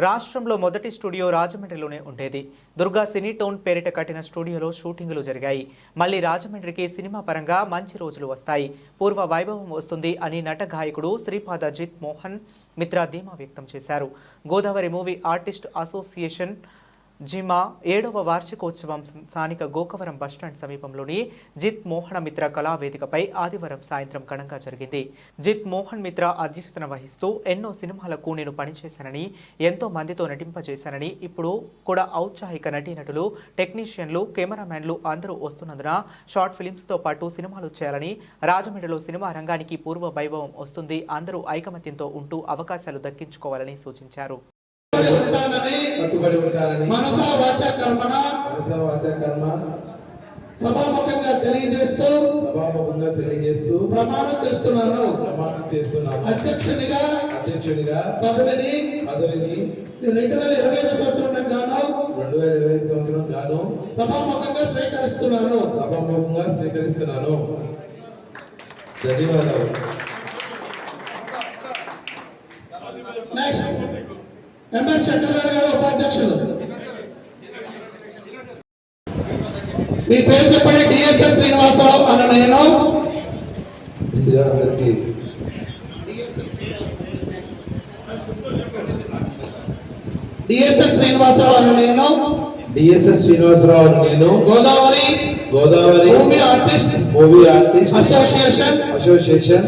రాష్ట్రంలో మొదటి స్టూడియో రాజమండ్రిలోనే ఉండేది. దుర్గా సినీ టౌన్ పేరిట కట్టిన స్టూడియోలో షూటింగులు జరిగాయి. మళ్ళీ రాజమండ్రికి సినిమా పరంగా మంచి రోజులు వస్తాయి. పూర్వ వైభవం వస్తుంది అని నట గాయకుడు శ్రీపాద జిత్ మోహన్ మిత్రా ధీమా వ్యక్తం చేశారు. గోదావరి మూవీ ఆర్టిస్ట్ అసోసియేషన్ జిమా ఏడవ వార్షికోత్సవం స్థానిక గోకవరం బస్టాండ్ సమీపంలోని జిత్ మోహన మిత్ర కళా వేదికపై ఆదివారం సాయంత్రం ఘనంగా జరిగింది. జిత్ మోహన్ మిత్ర అధ్యక్షతన వహిస్తూ ఎన్నో సినిమాలకు నేను పనిచేశానని ఎంతో మందితో నటింపజేశానని ఇప్పుడు కూడా ఔత్సాహిక నటీనటులు టెక్నీషియన్లు కెమెరామ్యాన్లు అందరూ వస్తున్నందున షార్ట్ ఫిలిమ్స్తో పాటు సినిమాలు చేయాలని రాజమండ్రిలో సినిమా రంగానికి పూర్వ వైభవం వస్తుంది అందరూ ఐకమత్యంతో ఉంటూ అవకాశాలు దక్కించుకోవాలని సూచించారు. కట్టుబడి ఉంటానని మనసా వాచ కర్మన? మనస వాచ కర్మ సభాముఖంగా తెలియజేస్తూ సభాముఖంగా తెలియజేస్తూ ప్రమాణం చేస్తున్నాను. ప్రమాణం చేస్తున్నాను. అధ్యక్షునిగా అధ్యక్షుడిగా పదవిని పదవిని రెండు వేల ఇరవై ఐదు సంవత్సరం గాను రెండు వేల ఇరవై ఐదు సంవత్సరం గాను సభాముఖంగా స్వీకరిస్తున్నాను. సభాముఖంగా స్వీకరిస్తున్నాను. ధన్యవాదాలు. నెక్స్ట్ ఎంఎస్ చక్రధర్ గారు ఉపాధ్యక్షులు మీ పేరు చెప్పండి డిఎస్ఎస్ శ్రీనివాసరావు అన్న నేను. అందరికీ డిఎస్ఎస్ శ్రీనివాసరావు అన్న నేను. డిఎస్ఎస్ శ్రీనివాసరావు అని నేను. గోదావరి గోదావరి. భూమి artist movie artist. Association. Association.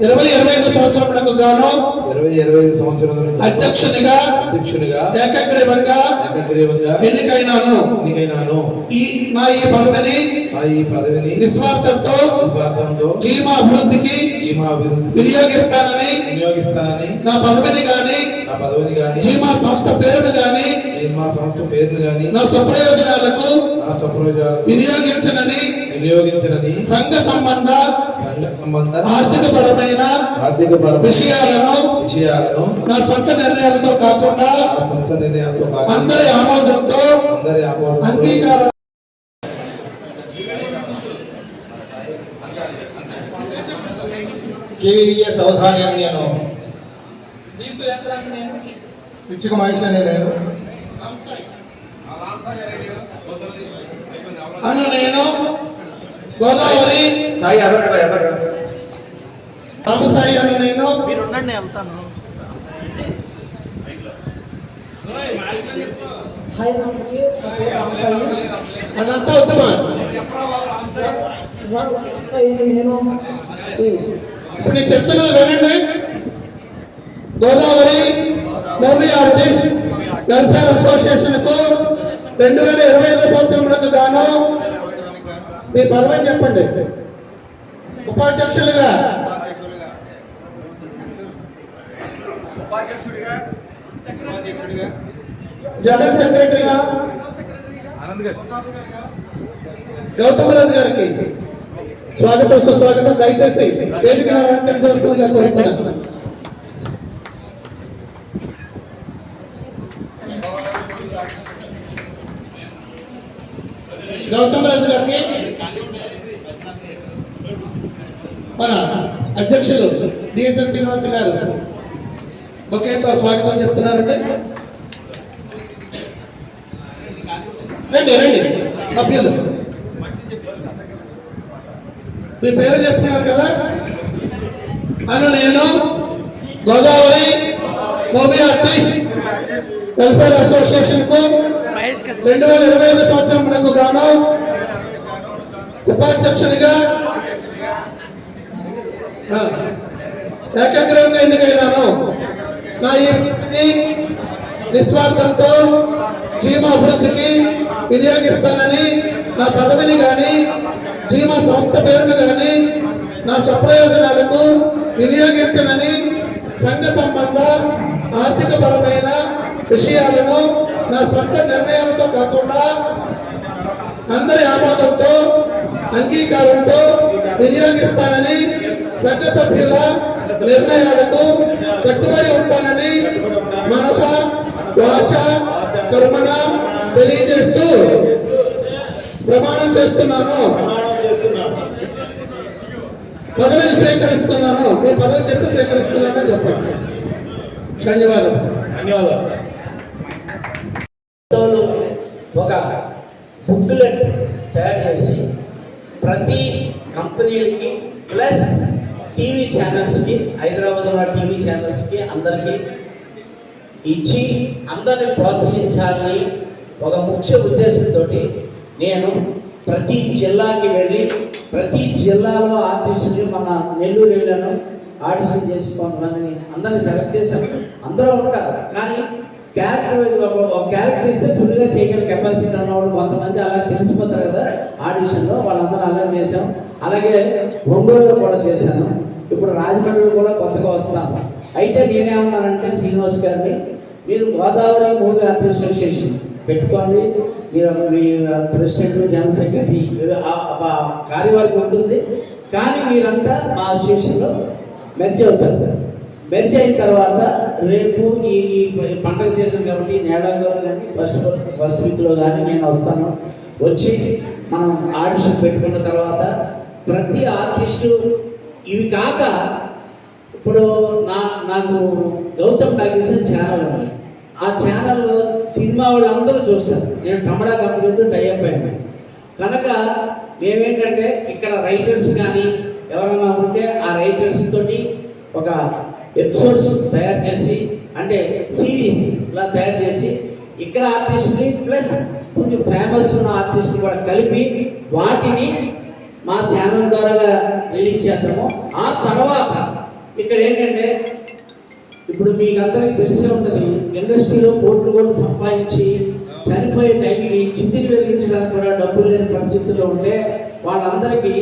ఇరవై ఇరవై ఐదు సంవత్సరములకు గాను ఇరవై ఇరవై ఐదు సంవత్సరాల అధ్యక్షునిగా అధ్యక్షునిగా ఏకగ్రీవంగా ఏకగ్రీవంగా ఎన్నికైనాను. ఎన్నికైనాను. ఈ నా ఈ పదవిని నా ఈ పదవిని నిస్వార్థంతో స్వార్థంతో జీవన అభివృద్ధికి చీమా అభివృద్ధి వినియోగిస్తానని వినియోగిస్తానని నా పదవిని గాని నా పదవిని గాని జీమా సంస్థ పేరును గాని చీమా సంస్థ పేరును గాని నా స్వప్రయోజనాలకు నా స్వప్రయోజనాలు వినియోగించనని వినియోగించనని సంఘ సంబంధ సంఘ సంబంధ ఆర్థిక పరమైన ఆర్థిక పర విషయాలను విషయాలను నా సొంత నిర్ణయాలతో కాకుండా నా సొంత నిర్ణయాలతో కాకుండా అందరి ఆమోదంతో అందరి ఆమోదంతో అంగీకారం కేవీఎస్ అవధాని అని నేను పిచ్చుక మహేష్ అనే నేను అను నేను గోదావరి. సాయి అదొకట రామసాయి అను నేను. హాయ్ అందరికీ. నా పేరు రామసాయి అదంతా ఉత్తమా. రామసాయి నేను. ఇప్పుడు నేను చెప్తున్నది వినండి. గోదావరి మూవీ ఆర్టిస్ట్ వెల్ఫేర్ అసోసియేషన్కు రెండు వేల ఇరవై ఐదు సంవత్సరములకు గాను మీ పదవిని చెప్పండి. ఉపాధ్యక్షులుగా. జనరల్ సెక్రటరీగా. గౌతమ్ రాజు గారికి. స్వాగతం సుస్వాగతం. దయచేసి వేదిక అలంకరించవలసిందిగా కోరుతున్నాను. గౌతమ్ రాజు గారికి మన అధ్యక్షులు డిఎస్ఎస్ శ్రీనివాస్ గారు. బొకేతో స్వాగతం చెప్తున్నారండి. రండి రండి సభ్యులు. మీ పేరు చెప్తున్నారు కదా? అను నేను గోదావరి మూవీ ఆర్టిస్ట్ వెల్ఫేర్ అసోసియేషన్కు రెండు వేల ఇరవై ఐదు సంవత్సరములకు గాను ఉపాధ్యక్షునిగా ఆ, ఏకాగ్రంగా ఎన్నికైనాను నా ఈ నిస్వార్థంతో జీవా అభివృద్ధికి వినియోగిస్తానని నా పదవిని కానీ జీవా సంస్థ పేరును కానీ నా స్వప్రయోజనాలకు వినియోగించనని సంఘ సంబంధ ఆర్థిక పరమైన విషయాలను నా స్వంత నిర్ణయాలతో కాకుండా అందరి ఆమోదంతో అంగీకారంతో వినియోగిస్తానని సభ్యుల నిర్ణయాలకు కట్టుబడి ఉంటానని మనస వాచ కర్మన తెలియజేస్తూ ప్రమాణం చేస్తున్నాను. పదవిని స్వీకరిస్తున్నాను. మీ పదవి చెప్పి స్వీకరిస్తున్నానని చెప్పండి. ధన్యవాదాలు. ధన్యవాదాలు. ఒక బుక్లెట్ తయారు చేసి ప్రతి కంపెనీలకి ప్లస్ టీవీ ఛానల్స్కి హైదరాబాద్లో ఉన్న టీవీ ఛానల్స్కి అందరికీ ఇచ్చి అందరిని ప్రోత్సహించాలని ఒక ముఖ్య ఉద్దేశంతో నేను ప్రతి జిల్లాకి వెళ్ళి ప్రతి జిల్లాలో ఆర్టిస్టులు మన నెల్లూరు వెళ్ళాను. ఆడిషన్ చేసి కొంతమందిని అందరిని సెలెక్ట్ చేశాము అందరూ ఉంటారు. కానీ క్యారెక్టర్ వైజ్ ఒక ఒక క్యారెక్టర్ ఇస్తే ఫుల్గా చేయగల కెపాసిటీ ఉన్నవాడు కొంతమంది అలా తెలిసిపోతారు కదా. ఆడిషన్లో వాళ్ళందరూ అలా చేశాం. అలాగే ఒంగోలులో కూడా చేశాను. ఇప్పుడు రాజమండ్రిలో కూడా కొత్తగా వస్తాను. అయితే నేనేమన్నానంటే శ్రీనివాస్ గారిని మీరు గోదావరి మూవీ ఆర్టిస్ట్ అసోసియేషన్ పెట్టుకోండి. మీరు మీ ప్రెసిడెంట్ జనరల్ సెక్రటరీ కార్యవర్గం ఉంటుంది. కానీ మీరంతా మా అసోసియేషన్లో మెర్జ్ అవుతారు. మెర్జ్ అయిన తర్వాత రేపు ఈ ఈ పండగ సీజన్ కాబట్టి నేడంలో కానీ ఫస్ట్ ఫస్ట్ వీక్లో కానీ నేను వస్తాను. వచ్చి మనం ఆడిషన్ పెట్టుకున్న తర్వాత ప్రతి ఆర్టిస్టు ఇవి కాక ఇప్పుడు నా నాకు గౌతమ్ టాకీస్ అని ఛానల్ ఉంది. ఆ ఛానల్ సినిమా వాళ్ళందరూ చూస్తారు. నేను కమడా కంపెనీతో టైఅప్ అయ్యాను కనుక మేమేంటంటే ఇక్కడ రైటర్స్ కానీ ఎవరైనా ఉంటే ఆ రైటర్స్ తోటి ఒక ఎపిసోడ్స్ తయారు చేసి అంటే సిరీస్ ఇలా తయారు చేసి ఇక్కడ ఆర్టిస్ట్ని ప్లస్ కొన్ని ఫేమస్ ఉన్న ఆర్టిస్ట్ని కూడా కలిపి వాటిని మా ఛానల్ ద్వారా రిలీజ్ చేద్దాము. ఆ తర్వాత ఇక్కడ ఏంటంటే ఇప్పుడు మీకు అందరికీ తెలిసే ఉంటుంది ఇండస్ట్రీలో కోట్లు కూడా సంపాదించి చనిపోయే టైంకి చితికి వెలిగించడానికి కూడా డబ్బులు లేని పరిస్థితుల్లో ఉంటే వాళ్ళందరికీ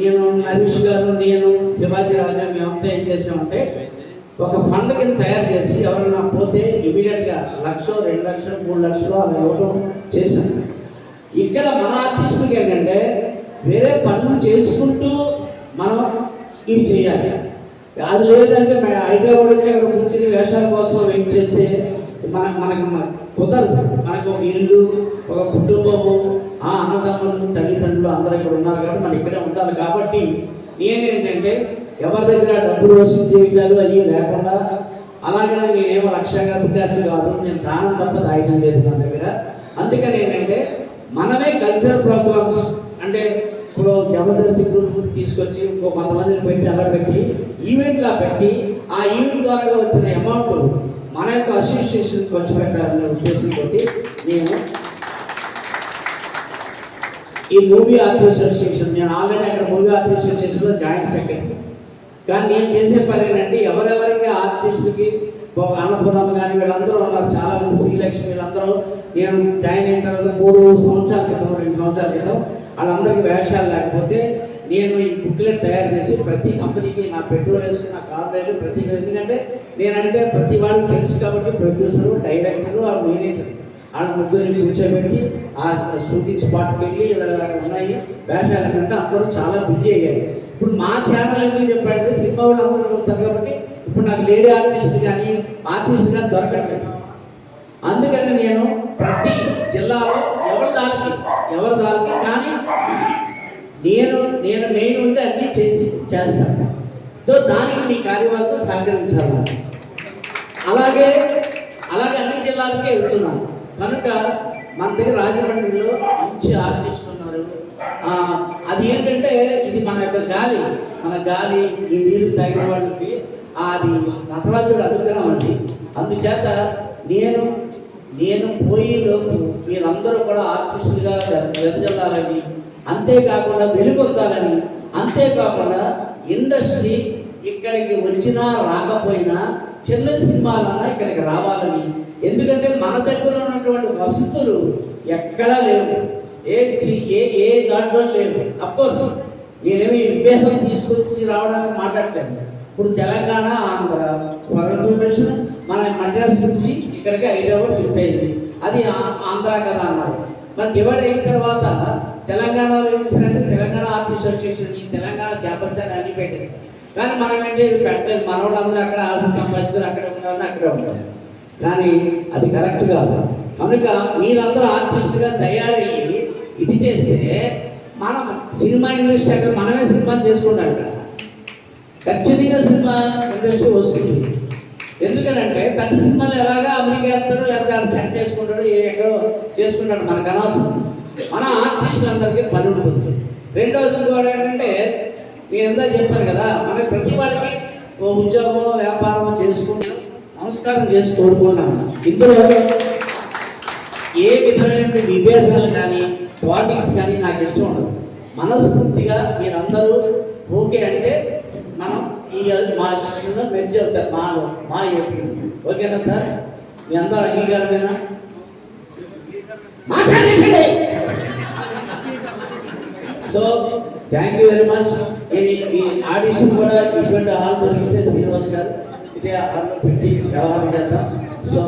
నేను హరీష్ గారు నేను శివాజీ రాజా మేమంతా ఏం చేసామంటే ఒక ఫండ్ కింద తయారు చేసి ఎవరైనా పోతే ఇమీడియట్గా లక్ష రెండు లక్షలు మూడు లక్షలు అలా ఇవ్వడం చేశాను. ఇక్కడ మన ఆర్టిస్టులకి ఏంటంటే వేరే పనులు చేసుకుంటూ మనం ఇవి చేయాలి. అది లేదంటే మన హైదరాబాద్ వచ్చి అక్కడ కూర్చుని వేషాల కోసం వెయిట్ చేస్తే మన మనకు కుదరదు. మనకు ఒక ఇల్లు ఒక కుటుంబము ఆ అన్నదమ్ములు తల్లిదండ్రులు అందరూ ఇక్కడ ఉన్నారు కాబట్టి మనం ఇక్కడే ఉండాలి. కాబట్టి నేనేంటంటే ఎవరి దగ్గర డబ్బులు వసూలు జీవితాలు అవి లేకుండా అలాగే నేనేమో లక్ష్యాధికారులు కాదు నేను దానం తప్ప దాయటం లేదు నా దగ్గర. అందుకని ఏంటంటే మనమే కల్చరల్ ప్రోగ్రామ్స్ అంటే ఇప్పుడు జబర్దస్త్ గ్రూప్ తీసుకొచ్చి ఇంకో కొంతమందిని పెట్టి అలా పెట్టి ఈవెంట్లా పెట్టి ఆ ఈవెంట్ ద్వారా వచ్చిన అమౌంట్ మన యొక్క అసోసియేషన్ ఖర్చు పెట్టాలనే ఉద్దేశంతో నేను ఈ మూవీ ఆర్టిస్ట్ అసోసియేషన్ నేను ఆల్రెడీ అక్కడ మూవీ ఆర్టిస్ట్ అసోసియేషన్లో జాయింట్ సెక్రటరీ కానీ నేను చేసే పని ఏంటంటే ఎవరెవరికి ఆర్టిస్టులకి అన్నపూర్ణమ్మ కానీ వీళ్ళందరూ ఉన్నారు. చాలా మంది శ్రీలక్ష్మి వీళ్ళందరూ. నేను జాయిన్ అయిన తర్వాత మూడు సంవత్సరాల క్రితం రెండు సంవత్సరాల క్రితం వాళ్ళందరికీ వేషాలు లేకపోతే నేను ఈ బుక్లెట్ తయారు చేసి ప్రతి కంపెనీకి నా పెట్రోల్ వేసుకుని నా కార్లు ప్రతి ఎందుకంటే నేనంటే ప్రతి వాళ్ళకి తెలుసు కాబట్టి ప్రొడ్యూసరు డైరెక్టరు ఆ మేనేజర్. వాళ్ళ ముగ్గురిని కూర్చోబెట్టి ఆ షూటింగ్ స్పాట్కి వెళ్ళి ఇలా ఇలా ఉన్నాయి. వేషాలు కంటే అందరూ చాలా బిజీ అయ్యారు. ఇప్పుడు మా ఛానల్ ఎందుకు చెప్పారంటే సినిమా వాళ్ళు అందరూ చూస్తారు కాబట్టి ఇప్పుడు నాకు లేడీ ఆర్టిస్ట్ కానీ ఆర్టిస్ట్ కానీ దొరకట్లేదు. అందుకని నేను ప్రతి జిల్లాలో ఎవరి దానికి ఎవరి దానికి కానీ నేను నేను మెయిన్ ఉంటే అన్నీ చేసి చేస్తాను. సో దానికి మీ కార్యవర్గం సహకరించాలి. అలాగే అలాగే అన్ని జిల్లాలకే వెళ్తున్నాను. కనుక మన దగ్గర రాజమండ్రిలో మంచి ఆర్టిస్ట్ ఉన్నారు. అది ఏంటంటే ఇది మన యొక్క గాలి. మన గాలి ఈ నీరు తగిన వాళ్ళకి అది నటరాజుడు అనుగ్రహం అండి. అందుచేత నేను నేను పోయేలోపు మీరందరూ కూడా ఆర్టిస్టులుగా వెదజల్లాలని అంతేకాకుండా వెలుగొందాలని అంతేకాకుండా ఇండస్ట్రీ ఇక్కడికి వచ్చినా రాకపోయినా చిన్న సినిమాలన్నా ఇక్కడికి రావాలని. ఎందుకంటే మన దగ్గర ఉన్నటువంటి వసతులు ఎక్కడా లేవు. ఏ సి ఏ ఏ దాంట్లో లేవు. అఫ్కోర్స్ నేనేమి విభేదం తీసుకొచ్చి రావడానికి మాట్లాడలేదు ఇప్పుడు తెలంగాణ ఆంధ్ర ఫర్ ఇన్ఫర్మేషన్ మన మద్రాస్ నుంచి ఇక్కడికి హైదరాబాద్ షిఫ్ట్ అయింది. అది ఆంధ్ర కదా అన్నారు. మరి డివైడ్ అయిన తర్వాత తెలంగాణలో ఏం చేశారంటే తెలంగాణ ఆర్టిస్ట్ అసోసియేషన్ ఈ తెలంగాణ చేపర్స్ అని అన్ని పెట్టేసి కానీ మనం ఏంటి పెట్టలేదు. మనవాళ్ళందరూ అక్కడ ఆస్తి సంపాదించారు అక్కడ ఉండాలని అక్కడే ఉంటారు. కానీ అది కరెక్ట్ కాదు. కనుక మీరందరూ ఆర్టిస్ట్గా తయారయ్యి ఇది చేస్తే మనం సినిమా ఇండస్ట్రీ అక్కడ మనమే సినిమా చేసుకుంటాం ఇక్కడ. ఖచ్చితంగా సినిమా ఇండస్ట్రీ వస్తుంది. ఎందుకనంటే పెద్ద సినిమాలు ఎలాగా అమెరికా వెళ్తాడు లేకపోతే అక్కడ సెట్ చేసుకుంటాడు ఎక్కడో చేసుకుంటాడు మనకు అనవసరం. మన ఆర్టిస్టులందరికీ పని ఉంటుంది. రెండవది కూడా ఏంటంటే నేను ఎంతో చెప్పాను కదా మన ప్రతి వాళ్ళకి ఓ ఉద్యోగం వ్యాపారం చేసుకుంటూ నమస్కారం చేసి కోరుకున్నాను ఇందులో ఏ విధమైన విభేదాలు కానీ పాలిటిక్స్ కానీ నాకు ఇష్టం ఉండదు. మనస్ఫూర్తిగా మీరందరూ ఓకే అంటే ఇవ్వాలి మా అసిస్టెంట్లో మెర్జ్ చెప్తారు మా మా ఏపీ ఓకేనా సార్? మీ అందరూ అంగీకారమేనా? మాట్లాడండి. So thank you very much నేను ఈ- ఆడిషన్ కూడా ఇటువంటి హాల్ దొరికితే శ్రీనివాస్ గారు ఇదే హాల్లో పెట్టి వ్యవహారం చేద్దాం. సో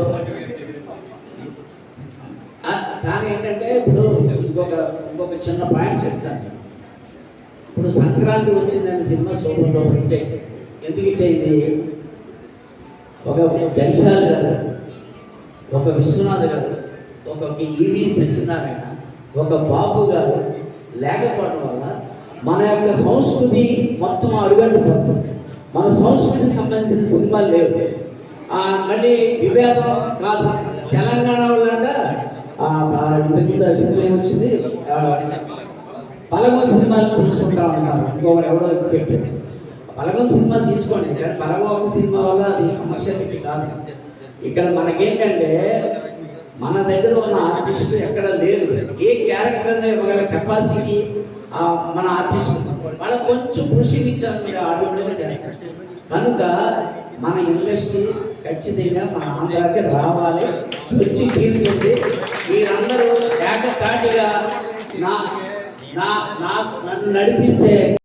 కానీ ఏంటంటే ఇప్పుడు ఇంకొక ఇంకొక చిన్న పాయింట్ చెప్తాను. ఇప్పుడు సంక్రాంతి వచ్చిందని సినిమా సూపర్ డూపర్ హిట్ ఎందుకంటే ఇది ఒక జంజాల్ గారు ఒక విశ్వనాథ్ గారు ఒక ఈవి సత్యనారాయణ ఒక బాబు గారు లేకపోవడం వల్ల మన యొక్క సంస్కృతి మొత్తం అడుగంటిపోతుంది మన సంస్కృతికి సంబంధించిన సినిమాలు లేవు. ఆ, మళ్ళీ విభేదం కాదు. తెలంగాణ వాళ్ళంట ఆ, ఇంతకుముందు ఆ సినిమా ఏమొచ్చింది? పలమూరు సినిమాలు తీసుకుంటా ఉన్నారు. ఇంకొకరు ఎవడో పెట్టారు. పలగొండ సినిమా తీసుకోండి. కానీ పలగొండ ఒక సినిమా వల్ల అది కమర్షియాలిటీ కాదు. ఇక్కడ మనకేంటంటే మన దగ్గర ఉన్న ఆర్టిస్ట్ ఎక్కడ లేదు. ఏ క్యారెక్టర్ ఇవ్వగల కెపాసిటీ మన ఆర్టిస్ట్ వాళ్ళకి కొంచెం కృషి ఇచ్చారు ఆటోమేటిక్గా చేస్తారు. కనుక మన ఇండస్ట్రీ ఖచ్చితంగా మన ఆంధ్రాకి రావాలి. వచ్చి తీర్చండి మీరందరూ ఏకతాటిగా నా నా నన్ను నడిపిస్తే